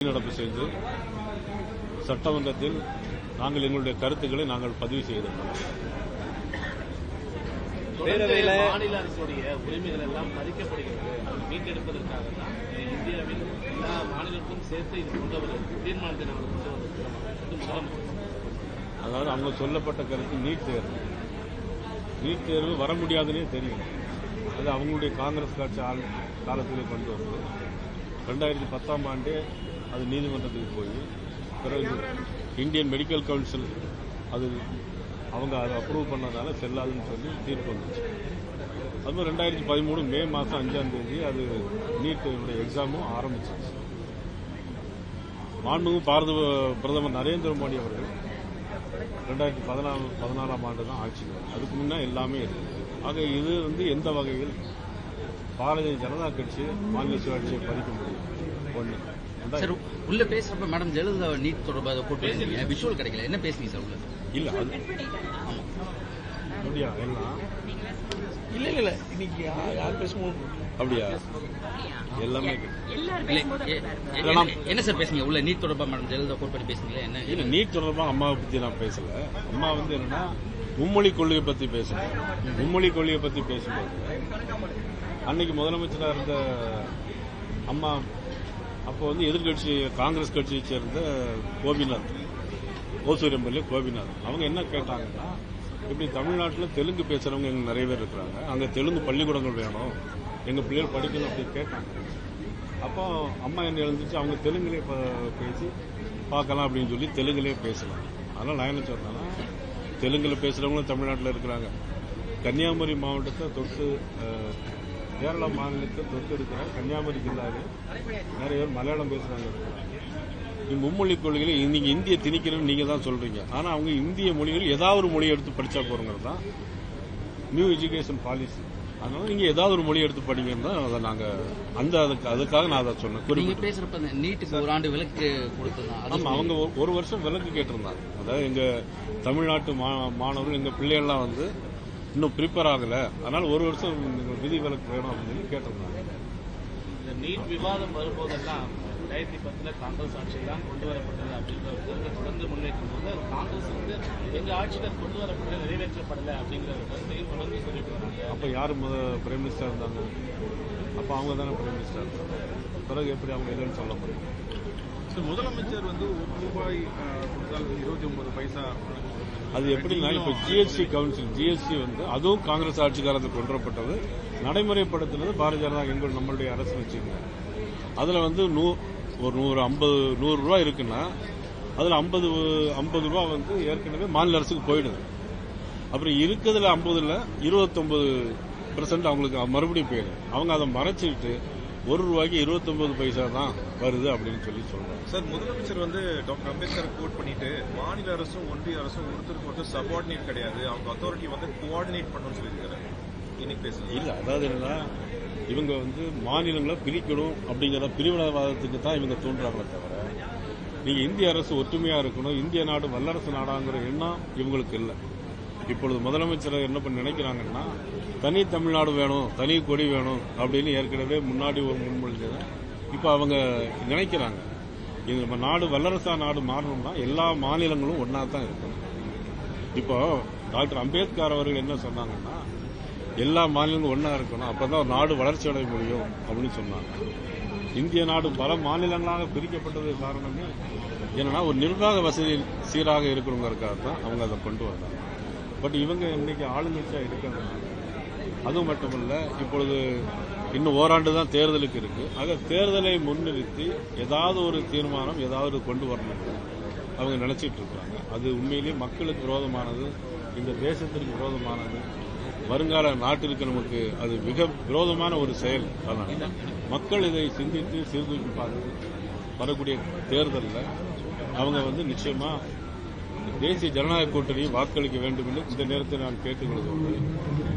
நடப்பு செய்து சட்டமன்றத்தில் நாங்கள் எங்களுடைய கருத்துக்களை நாங்கள் பதிவு செய்திருக்கிறோம் தொடர்ந்து மாநில அரசுடைய உரிமைகள் எல்லாம் பறிக்கப்படுகிறது. அதை மீட்டெடுப்பதற்காக தான் இந்தியாவில் எல்லா மாநிலத்துக்கும் சேர்த்து இது கொண்டு வர தீர்மானத்தை நாங்கள் கொண்டு வந்திருக்கிறோம் இது முதலமைச்சர் அதாவது அவங்க சொல்லப்பட்ட கருத்து நீட் தேர்வு. நீட் தேர்வு வர முடியாதுன்னே தெரியும் அது அவங்களுடைய காங்கிரஸ் கட்சி காலத்திலே கொண்டு வந்து ரெண்டாயிரத்தி பத்தாம் ஆண்டே அது நீதிமன்றத்துக்கு போய் பிறகு இந்தியன் மெடிக்கல் கவுன்சில் அது அவங்க அதை அப்ரூவ் பண்ணதால செல்லாதுன்னு சொல்லி தீர்ப்பு வந்துச்சு. அதுவும் ரெண்டாயிரத்தி பதிமூணு மே மாதம் அஞ்சாம் தேதி அது நீட்டுடைய எக்ஸாமும் ஆரம்பிச்சிருச்சு. மாண்புமிகு பாரத பிரதமர் நரேந்திர மோடி அவர்கள் ரெண்டாயிரத்தி பதினாலு பதினாலாம் ஆண்டு தான் ஆட்சி அதுக்கு முன்னே எல்லாமே இருக்கு. ஆக இது வந்து எந்த வகையில் பாரதிய ஜனதா கட்சி மாநில சுயாட்சியை பறிக்க முடியும்? ஒன்று சார் உள்ள பேசுறப்ப மேடம் ஜெயலலிதா நீட் தொடர்பாக போட்டு பேசுறீங்க. விஷுவல் கிடைக்கல. என்ன பேசுனீங்க சார் உள்ள? இல்ல அப்படியா? எல்லாம் இல்ல இல்ல இல்ல. இன்னைக்கு யார் பேசுவோம் அப்படியா? எல்லாமே என்ன- சார் பேசுனீங்க உள்ள நீட் தொடர்பா மேடம் ஜெயலலிதா கோட் பண்ணி பேசுனீங்களா என்ன? இல்ல நீட் தொடர்பா அம்மாவை பத்தி நான் பேசல. அம்மா வந்து என்னன்னா மும்மொழி கொள்கையை பத்தி பேசணும். மும்மொழி கொள்கையை பத்தி பேசும்போது அன்னைக்கு முதலமைச்சராக இருந்த அம்மா அப்போ வந்து எதிர்கட்சி காங்கிரஸ் கட்சியை சேர்ந்த கோபிநாத் ஓசூர் எம்எல்ஏ கோபிநாத். அவங்க என்ன கேட்டாங்கன்னா இப்படி தமிழ்நாட்டில் தெலுங்கு பேசுறவங்க எங்க நிறைய பேர் இருக்கிறாங்க. அங்கே தெலுங்கு பள்ளிக்கூடங்கள் வேணும். எங்க பிள்ளைகள் படிக்கணும் அப்படின்னு கேட்டாங்க. அப்போ அம்மா என்ன எழுந்துச்சு அவங்க தெலுங்குலேயே பேசி பார்க்கலாம் அப்படின்னு சொல்லி தெலுங்குலேயே பேசலாம். அதனால் நான் என்ன சொன்னேன்னா தெலுங்குல பேசுறவங்களும் தமிழ்நாட்டில் இருக்கிறாங்க. கன்னியாகுமரி மாவட்டத்தை தொட்டு கேரளா மாநிலத்தை தொட்டு இருக்கிற கன்னியாகுமரி ஜில்லாவில் நிறைய பேர் மலையாளம் இந்த மும்மொழி கொள்கையில நீங்க இந்திய திணிக்கிறன்னு நீங்க தான் சொல்றீங்க. ஆனா அவங்க இந்திய மொழிகள் ஏதாவது ஒரு மொழி எடுத்து படிச்சா போறோங்கிறது தான் நியூ எஜுகேஷன் பாலிசி அதனால நீங்க ஏதாவது ஒரு மொழி எடுத்து படிங்கன்னு தான் அதை நாங்க அந்த அதுக்கு அதுக்காக நான் அதை சொன்னேன். நீங்க பேசுறப்ப நீட்டுக்கு ஒரு ஆண்டு விலக்கு அது ஆமா அவங்க ஒரு- வருஷம் விலக்கு கேட்டிருந்தாங்க. அதாவது எங்க தமிழ்நாட்டு மாணவர்கள் எங்க பிள்ளைகள்லாம் வந்து இன்னும் ப்ரிப்பேர் ஆகல. அதனால ஒரு வருஷம் விதி விலக்கு வேணும் அப்படின்னு சொல்லி கேட்டிருந்தாங்க. இந்த நீட் விவாதம் வரும்போதெல்லாம் ரெண்டாயிரத்தி பத்துல காங்கிரஸ் ஆட்சியில் தான் கொண்டு வரப்பட்டது கருத்தை தொடர்ந்து முன்வைக்கும் போது காங்கிரஸ் வந்து எங்க ஆட்சியில் கொண்டு வரப்பட்ட நிறைவேற்றப்படலை அப்படிங்கிற கருத்தையும் தொடர்ந்து சொல்லிட்டு வராங்க அப்ப யாரு முத பிரைம் மினிஸ்டர் இருந்தாங்க? அப்ப அவங்க தானே பிரைம் மினிஸ்டர் இருந்தாங்க. பிறகு எப்படி அவங்க இல்லைன்னு சொல்ல முடியும் முதலமைச்சர் வந்து ஒரு ரூபாய் இருபத்தி ஒன்பது பைசா அது எப்படின்னா இப்ப ஜிஎஸ்டி கவுன்சில் ஜிஎஸ்டி வந்து அதுவும் காங்கிரஸ் ஆட்சி காலத்தில் கொண்டு வரப்பட்டது நடைமுறைப்படுத்தினது பாரதிய ஜனதா எங்கள் நம்மளுடைய அரசு வச்சுக்கோங்க அதுல வந்து நூ ஒரு நூறு ஐம்பது நூறு ரூபாய் இருக்குன்னா அதுல ஐம்பது ஐம்பது ரூபா வந்து ஏற்கனவே மாநில அரசுக்கு போயிடுது. அப்புறம் இருக்கிறதுல ஐம்பதுல இருபத்தொன்பது பெர்சன்ட் அவங்களுக்கு மறுபடியும் போயிடுது. அவங்க அதை மறைச்சிட்டு ஒரு ரூபாய்க்கு இருபத்தொன்பது பைசா தான் வருது அப்படின்னு சொல்லி சொல்றாங்க. சார் முதலமைச்சர் வந்து டாக்டர் அம்பேத்கர் கோட் பண்ணிட்டு மாநில அரசும் ஒன்றிய அரசும் ஒருத்தருக்கு ஒருத்தர் சபார்டினேட் கிடையாது. அவங்க அத்தாரிட்டி வந்து கோஆர்டினேட் பண்ணணும்னு சொல்லியிருக்காரு. இன்னைக்கு பேசுங்க இல்ல அதாவது என்னன்னா இவங்க வந்து மாநிலங்களை பிரிக்கணும் அப்படிங்கிற பிரிவினைவாதத்துக்கு தான் இவங்க தூண்டுறாங்களே தவிர நீங்க இந்திய அரசு ஒற்றுமையா இருக்கணும் இந்திய நாடு வல்லரசு நாடாங்கிற எண்ணம் இவங்களுக்கு இல்லை. இப்பொழுது முதலமைச்சர் என்ன பண்ணி நினைக்கிறாங்கன்னா தனி தமிழ்நாடு வேணும் தனி கொடி வேணும் அப்படின்னு ஏற்கனவே முன்னாடி ஒரு முன்மொழிஞ்சதை இப்போ அவங்க நினைக்கிறாங்க. இது நம்ம நாடு வல்லரசா நாடு மாறணும்னா எல்லா மாநிலங்களும் ஒன்னா தான் இருக்கணும். இப்போ டாக்டர் அம்பேத்கர் அவர்கள் என்ன சொன்னாங்கன்னா எல்லா மாநிலங்களும் ஒன்றா இருக்கணும் அப்பதான் தான் நாடு வளர்ச்சி அடைய முடியும் அப்படின்னு சொன்னாங்க. இந்திய நாடு பல மாநிலங்களாக பிரிக்கப்பட்டது காரணமே என்னன்னா ஒரு நிர்வாக வசதி சீராக இருக்கணுங்கிறதுக்காக தான் அவங்க அதை கொண்டு வந்தாங்க. பட் இவங்க இன்னைக்கு ஆளுங்கட்சியாக இருக்கிறதுனால அதுவும் மட்டுமல்ல இப்பொழுது இன்னும் ஓராண்டு தான் தேர்தலுக்கு இருக்கு. ஆக தேர்தலை முன்னிறுத்தி ஏதாவது ஒரு தீர்மானம் ஏதாவது கொண்டு வரணும் அவங்க நினைச்சிட்டு இருக்காங்க. அது உண்மையிலேயே மக்களுக்கு விரோதமானது இந்த தேசத்திற்கு விரோதமானது வருங்கால நாட்டிற்கு நமக்கு அது மிக விரோதமான ஒரு செயல். அதனால மக்கள் இதை சிந்தித்து சீர்தூக்கி பார்த்து வரக்கூடிய தேர்தலில் அவங்க வந்து நிச்சயமா தேசிய ஜனநாயக கூட்டணி வாக்களிக்க வேண்டும் என்று இந்த நேரத்தில் நான் கேட்டுக்கொள்வது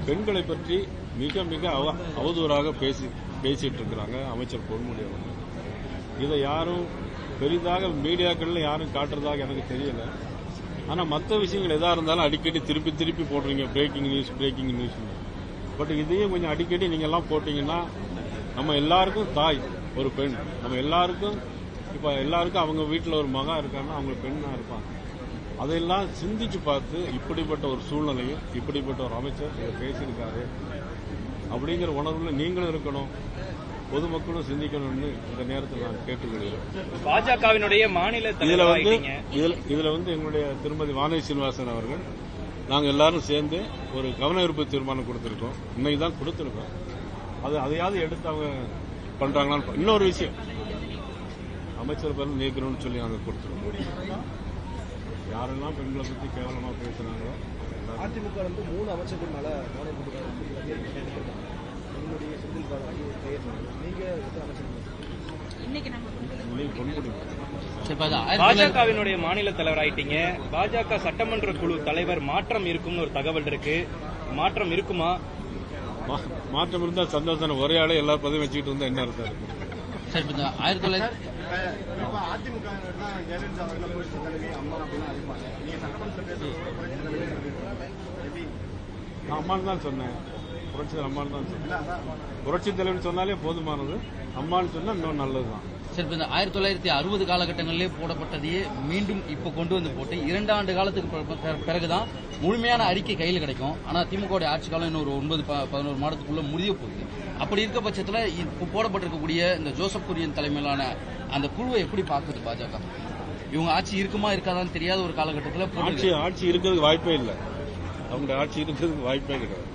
பெண்களை பற்றி மிக மிக அவ- அவதூறாக பேசி பேசிட்டு இருக்கிறாங்க அமைச்சர் பொன்முடி அவர்கள். இதை யாரும் பெரிதாக மீடியாக்களில் யாரும் காட்டுறதாக எனக்கு தெரியல. ஆனா மற்ற விஷயங்கள் எதா இருந்தாலும் அடிக்கடி திருப்பி திருப்பி போடுறீங்க. Breaking news breaking news but இதையும் கொஞ்சம் அடிக்கடி நீங்க எல்லாம் போட்டீங்கன்னா நம்ம எல்லாருக்கும் தாய் ஒரு பெண். நம்ம எல்லாருக்கும் இப்ப எல்லாருக்கும் அவங்க வீட்டில் ஒரு மகன் இருக்காங்கன்னா அவங்க பெண்ணா இருப்பாங்க. அதையெல்லாம் சிந்திச்சு பார்த்து இப்படிப்பட்ட ஒரு சூழ்நிலையும் இப்படிப்பட்ட ஒரு அமைச்சர் இதை பேசியிருக்காரு. அப்படிங்கிற உணர்வுல நீங்களும் இருக்கணும். பொதுமக்களும் சிந்திக்கணும்னு இந்த நேரத்தில் நான் கேட்டுக்கொள்கிறேன் பாஜகவினுடைய மாநில இதுல வந்து இதுல வந்து எங்களுடைய திருமதி வானதி சீனிவாசன் அவர்கள் நாங்க எல்லாரும் சேர்ந்து ஒரு கவன ஈர்ப்பு தீர்மானம் கொடுத்திருக்கோம். இன்னைக்கு தான் கொடுத்திருக்கோம். அது அதையாவது எடுத்து அவங்க பண்றாங்களான்னு இன்னொரு விஷயம். அமைச்சர் பேர் நீக்கணும்னு சொல்லி நாங்க கொடுத்துருக்கோம். யாரெல்லாம் பெண்களை பத்தி கேவலமா எல்லாரும். அதிமுக வந்து மூணு அமைச்சர்கள் மேல கவனம் என்னுடைய செந்தில் பாலாஜி பெயர் பாஜகவினுடைய மாநில தலைவர் ஆயிட்டீங்க பாஜக சட்டமன்ற குழு தலைவர் மாற்றம் இருக்கும்னு ஒரு தகவல் இருக்கு. மாற்றம் இருக்குமா? மா- மாற்றம் இருந்தா சந்தோஷம் ஒரே ஆளே எல்லா பதவியும் வச்சுக்கிட்டு இருந்தா என்ன அர்த்தம்? இருக்கும் சரி இப்ப இந்த ஆயிரத்தி தொள்ளாயிரத்தி இப்ப அதிமுக ஜெயலலிதா அவர்கள் புரட்சி தலைவி அம்மா அப்படின்னு அறிவிப்பாங்க நீங்க சட்டமன்றத்தில் பேசுறது புரட்சி தலைவி எப்படி நான் அம்மான்னு தான் சொன்னேன். புரட்சி அம்மான்னு தான் சொன்னேன். புரட்சி தலைவன் சொன்னாலே போதுமானது. அம்மான்னு சொன்னா இன்னும் நல்லதுதான். சரி சிறப்பு இந்த ஆயிரத்தி தொள்ளாயிரத்தி அறுபது காலகட்டங்களிலே போடப்பட்டதையே மீண்டும் இப்ப கொண்டு வந்து போட்டு இரண்டு ஆண்டு காலத்துக்கு பிற- பிறகுதான் முழுமையான அறிக்கை கையில் கிடைக்கும். ஆனா திமுக ஆட்சி காலம் இன்னொரு ஒன்பது ப- பதினோரு மாதத்துக்குள்ள முடிய போகுது. அப்படி இருக்க பட்சத்துல இப்போ போடப்பட்டிருக்கக்கூடிய இந்த ஜோசப் குரியன் தலைமையிலான அந்த குழுவை எப்படி பார்க்குது பாஜக? இவங்க ஆட்சி இருக்குமா இருக்காதான்னு தெரியாத ஒரு காலகட்டத்தில் ஆட்சி ஆட்சி இருக்கிறதுக்கு வாய்ப்பே இல்லை. அவங்க ஆட்சி இருக்கிறதுக்கு வாய்ப்பே கிடையாது.